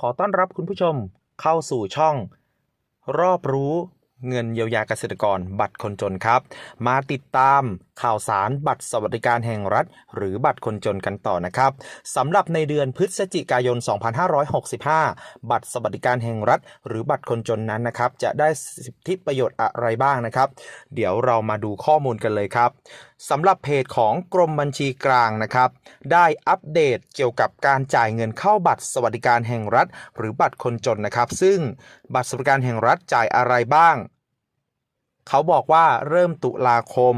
ขอต้อนรับคุณผู้ชมเข้าสู่ช่อง รอบรู้เงินเยียวยาเกษตรกรบัตรคนจนครับ มาติดตามข่าวสารบัตรสวัสดิการแห่งรัฐ หรือบัตรคนจนกันต่อนะครับสำหรับในเดือนพฤศจิกายน 2565 บัตรสวัสดิการแห่งรัฐ หรือบัตรคนจนนั้นนะครับ จะได้สิทธิประโยชน์อะไรบ้างนะครับ เดี๋ยวเรามาดูข้อมูลกันเลยครับสำหรับเพจของกรมบัญชีกลางนะครับ ได้อัปเดตเกี่ยวกับการจ่ายเงินเข้าบัตรสวัสดิการแห่งรัฐ หรือบัตรคนจนนะครับ ซึ่งบัตรสวัสดิการแห่งรัฐจ่ายอะไรบ้าง เขาบอกว่าเริ่มตุลาคม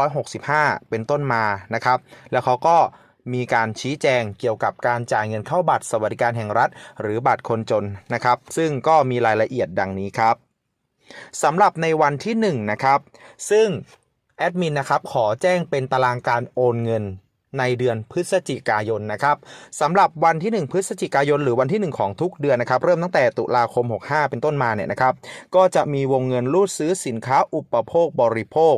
2565 เป็นต้นมานะครับ แล้วเขาก็มีการชี้แจงเกี่ยวกับการจ่ายเงินเข้าบัตรสวัสดิการแห่งรัฐ หรือบัตรคนจนนะครับ ซึ่งก็มีรายละเอียดดังนี้ครับสำหรับในวันที่1นะครับซึ่งแอดมินนะครับขอแจ้งเป็นตารางการโอนเงิน ในเดือนพฤศจิกายนนะครับสำหรับวันที่ 1 พฤศจิกายน หรือวันที่ 1 ของทุกเดือนนะครับ เริ่มตั้งแต่ตุลาคม 65 เป็นต้นมาเนี่ยนะครับ ก็จะมีวงเงินรูดซื้อสินค้าอุปโภคบริโภค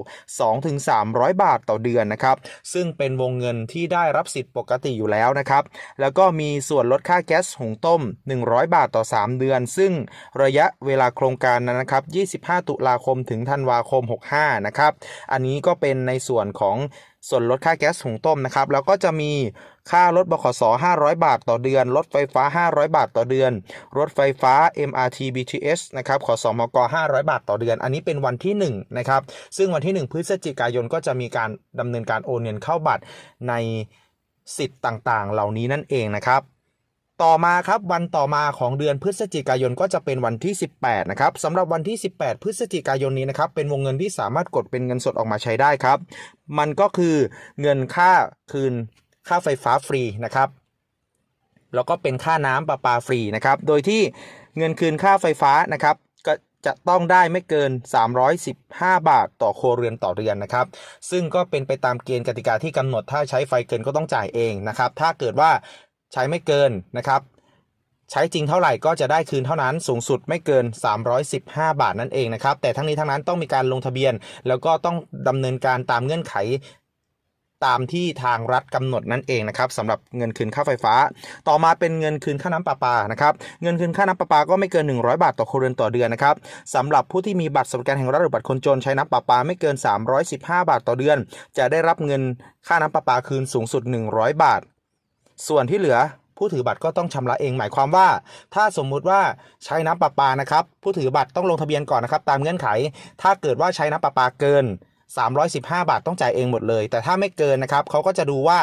2-300 บาทต่อเดือนนะครับ ซึ่งเป็นวงเงินที่ได้รับสิทธิ์ปกติอยู่แล้วนะครับ แล้วก็มีส่วนลดค่าแก๊สหุงต้ม 100 บาทต่อ 3 เดือน ซึ่งระยะเวลาโครงการนั้นนะครับ 25 ตุลาคมถึงธันวาคม 65 นะครับ อันนี้ก็เป็นในส่วนของ ส่วนลดค่าแก๊สหุงต้มนะครับ แล้วก็จะมีค่ารถบขส 500 บาทต่อเดือน รถไฟฟ้า 500 บาทต่อเดือน รถไฟฟ้า MRT BTS นะครับ ขอสมก 500 บาทต่อเดือน อันนี้เป็นวันที่ 1 นะครับ ซึ่งวันที่ 1 พฤศจิกายนก็จะมีการดำเนินการโอนเงินเข้าบัตรในสิทธิ์ต่างๆ เหล่านี้นั่นเองนะครับ ต่อมาครับวันต่อมาของเดือนพฤศจิกายนก็จะเป็นวันที่ 18 นะครับสำหรับวันที่ 18 พฤศจิกายนนี้นะครับเป็นวงเงินที่สามารถกดเป็นเงินสดออกมาใช้ได้ครับ มันก็คือเงินค่าคืนค่าไฟฟ้าฟรีนะครับ แล้วก็เป็นค่าน้ำประปาฟรีนะครับ โดยที่เงินคืนค่าไฟฟ้านะครับก็จะต้องได้ไม่เกิน 315 บาทต่อครัวเรือนต่อเดือนนะครับ ซึ่งก็เป็นไปตามเกณฑ์กติกาที่กำหนด ถ้าใช้ไฟเกินก็ต้องจ่ายเองนะครับ ถ้าเกิดว่า ใช้ไม่เกินนะครับใช้จริงเท่าไหร่ก็จะได้คืนเท่านั้นสูงสุดไม่เกิน 315 บาทนั่นเองนะครับ แต่ทั้งนี้ทั้งนั้นต้องมีการลงทะเบียน แล้วก็ต้องดำเนินการตามเงื่อนไขตามที่ทางรัฐกำหนดนั่นเองนะครับสำหรับเงินคืนค่าไฟฟ้า ต่อมาเป็นเงินคืนค่าน้ำประปานะครับเงินคืนค่าน้ำประปาก็ไม่เกิน 100 บาทต่อครัวเรือนต่อเดือนนะครับสำหรับผู้ที่มีบัตรสวัสดิการแห่งรัฐหรือบัตรคนจนใช้น้ำประปาไม่เกิน 315 บาทต่อเดือน จะได้รับเงินค่าน้ำประปาคืนสูงสุด 100 บาท ส่วนที่เหลือผู้ถือบัตรก็ต้องชำระเอง หมายความว่า ถ้าสมมุติว่าใช้น้ำประปานะครับ ผู้ถือบัตรต้องลงทะเบียนก่อนนะครับ ตามเงื่อนไข ถ้าเกิดว่าใช้น้ำประปาเกิน 315 บาทต้องจ่ายเองหมดเลย แต่ถ้าไม่เกินนะครับเขาก็จะดูว่า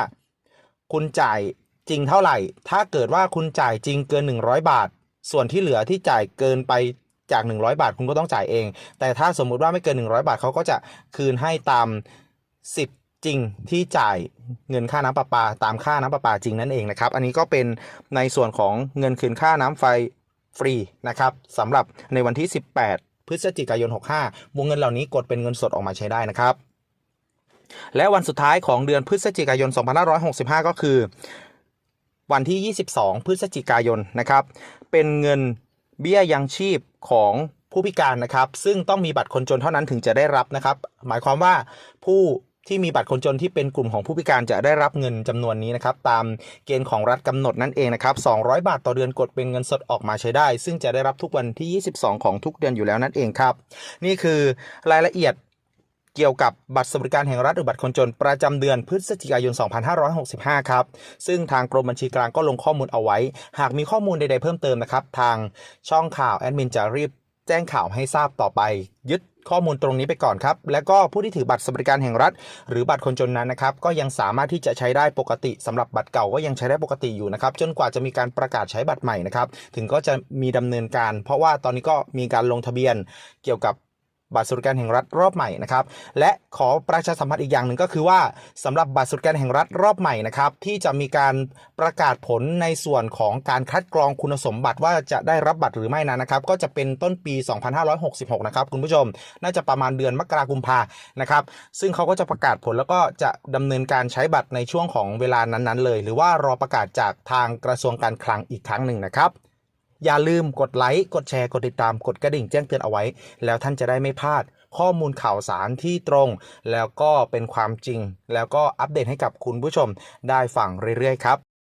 คุณจ่ายจริงเท่าไหร่ ถ้าเกิดว่าคุณจ่ายจริงเกิน 100 บาท ส่วนที่เหลือที่จ่ายเกินไปจาก 100 บาทคุณก็ต้องจ่ายเอง แต่ถ้าสมมุติว่าไม่เกิน 100 บาทเขาก็จะคืนให้ตามสิทธิ์ จริงที่จ่ายเงินค่าน้ำประปา ตามค่าน้ำประปาจริงนั่นเองนะครับ อันนี้ก็เป็นในส่วนของเงินคืนค่าน้ำไฟฟรีนะครับสำหรับในวันที่ 18 พฤศจิกายน 65 วงเงินเหล่านี้กดเป็นเงินสดออกมาใช้ได้นะครับ และวันสุดท้ายของเดือนพฤศจิกายน 2565 ก็คือ วันที่ 22 พฤศจิกายนนะครับ เป็นเงินเบี้ยยังชีพของผู้พิการนะครับ ซึ่งต้องมีบัตรคนจนเท่านั้นถึงจะได้รับนะครับ หมายความว่าผู้ ที่มีบัตรคนจนที่เป็นกลุ่มของผู้พิการจะได้รับเงินจำนวนนี้นะครับตามเกณฑ์ของรัฐกำหนดนั่นเองนะครับ200 บาทต่อเดือนกดเป็นเงินสดออกมาใช้ได้ ซึ่งจะได้รับทุกวันที่ 22 ของทุกเดือนอยู่แล้วนั่นเองครับ นี่คือรายละเอียดเกี่ยวกับบัตรสวัสดิการแห่งรัฐหรือบัตรคนจนประจำเดือนพฤศจิกายน 2565 ครับ ซึ่งทางกรมบัญชีกลางก็ลงข้อมูลเอาไว้ หากมีข้อมูลใดๆเพิ่มเติมนะครับ ทางช่องข่าวแอดมินจะรีบแจ้งข่าวให้ทราบต่อไป ยึด ข้อมูลตรงนี้ไปก่อนครับ และก็ผู้ที่ถือบัตรสวัสดิการแห่งรัฐ หรือบัตรคนจนนั้นนะครับ ก็ยังสามารถที่จะใช้ได้ปกติ สำหรับบัตรเก่าก็ยังใช้ได้ปกติอยู่นะครับ จนกว่าจะมีการประกาศใช้บัตรใหม่นะครับ ถึงก็จะมีดำเนินการ เพราะว่าตอนนี้ก็มีการลงทะเบียนเกี่ยวกับ บัตรสวัสดิการแห่งรัฐรอบใหม่นะครับ และขอประชาสัมพันธ์อีกอย่างหนึ่งก็คือว่าสำหรับบัตรสวัสดิการแห่งรัฐรอบใหม่นะครับ ที่จะมีการประกาศผลในส่วนของการคัดกรองคุณสมบัติว่าจะได้รับบัตรหรือไม่นั้นนะครับ ก็จะเป็นต้นปี 2566 นะครับคุณผู้ชม น่าจะประมาณเดือนมกราคมพานะครับ ซึ่งเขาก็จะประกาศผลแล้วก็จะดำเนินการใช้บัตรในช่วงของเวลานั้นๆ เลย หรือว่ารอประกาศจากทางกระทรวงการคลังอีกครั้งหนึ่งนะครับ อย่าลืมกดไลค์ กดแชร์ กดติดตาม กดกระดิ่งแจ้งเตือนเอาไว้ แล้วท่านจะได้ไม่พลาดข้อมูลข่าวสารที่ตรง แล้วก็เป็นความจริง แล้วก็อัปเดตให้กับคุณผู้ชมได้ฟังเรื่อยๆครับ